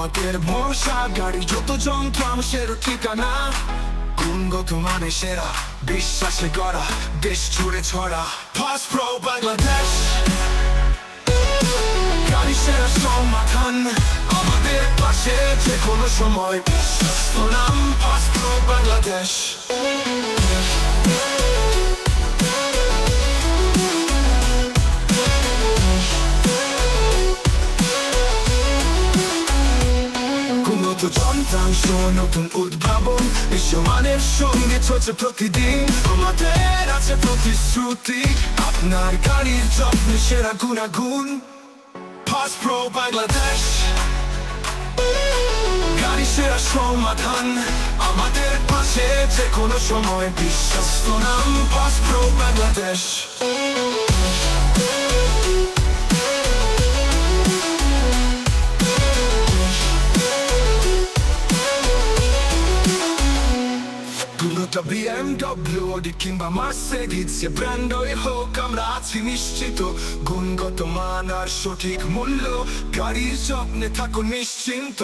আমাদের ভরসা গাড়ি, যত যন্ত্রাংশের ঠিকানা। গুণগত মানে সেরা, বিশ্বাসে গড়া, দেশ জুড়ে ছড়া। ফাস্ট প্রো বাংলাদেশ গাড়ি সেরা সমাধান, আমাদের পাশে যে কোনো সময়। বিশ্বস্ত নাম ফাস্ট প্রো বাংলাদেশ উন্নত যন্ত্রাংশ নতুন উদ্ভাবন। বিশ্বমানের সঙ্গে চলছে প্রতিদিন। আমাদের আছে প্রতিশ্রুতি। আপনার গাড়ির যত্নে সেরা গুণাগুণ। পাস প্রো বাংলাদেশ গাড়ি সেরা সমাধান। আমাদের পাশে যে কোনো সময় বিশ্বস্ত নাম। Pass pro Bangladesh Toyota BMW Audi কিংবা মার্সিডিজ যে ব্র্যান্ডই হোক আমরা আছি নিশ্চিত গুণগত মান আর সঠিক মূল্য গাড়ির যত্নে থাকুন নিশ্চিন্ত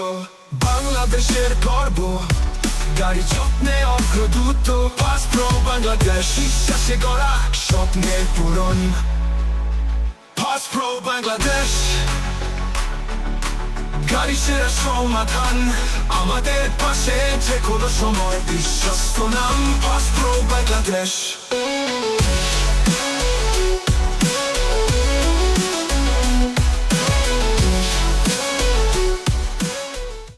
বাংলাদেশের গর্ব গাড়ি যত্নে অগ্রদূত পাস প্রো বাংলাদেশ বিশ্বাসে গড়া স্বপ্নের পূরণ পাস প্রো গাড়ি সেরা সমাধান। আমাদের পাশে যে কোনো সময় বিশ্বস্ত নাম পাস বাংলাদেশ।